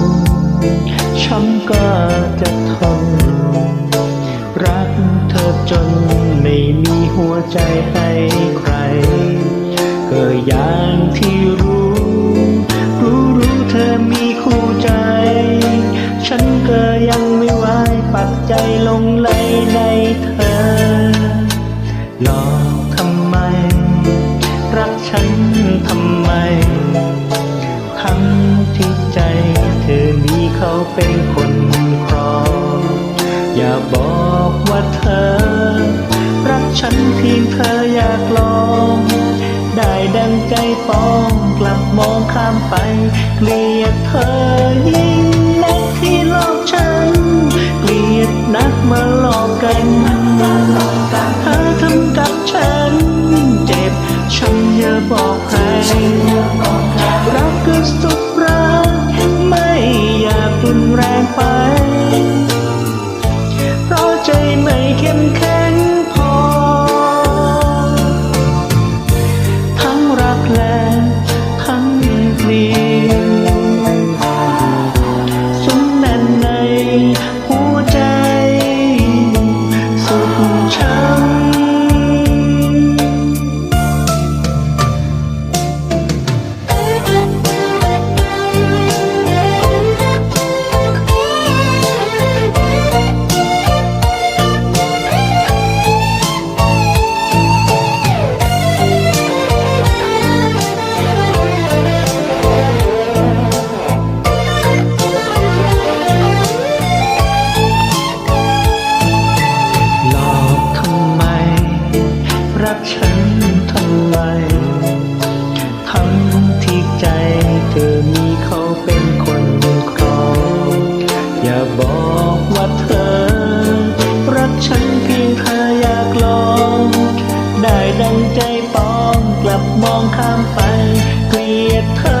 น ช้ำก็จะทน รักเธอจนไม่มีหัวใจให้ใคร ก็อย่างที่รู้ รู้รู้เธอมีคู่ใจ ฉันก็ยังไม่ไหวปักใจลงเล อมีเขาเป็นคนครอง อย่าบอกว่าเธอ รักฉันเพียงเธออยากลอง ได้ดังใจปองกลับมองข้ามไป เกลียดเธอยิ่งนักที่หลอกฉัน เกลียดนักมาหลอกกันเธอทำกับฉัน เจ็บช้ำเยอะบอกใครรักก็สุด see เธอมีเขาเป็นคนบนครองอย่าบอกว่าเธอ รักฉันเพียงเธออยากลอง ได้ดังใจปองกลับมองข้ามไปเกลียดเธอ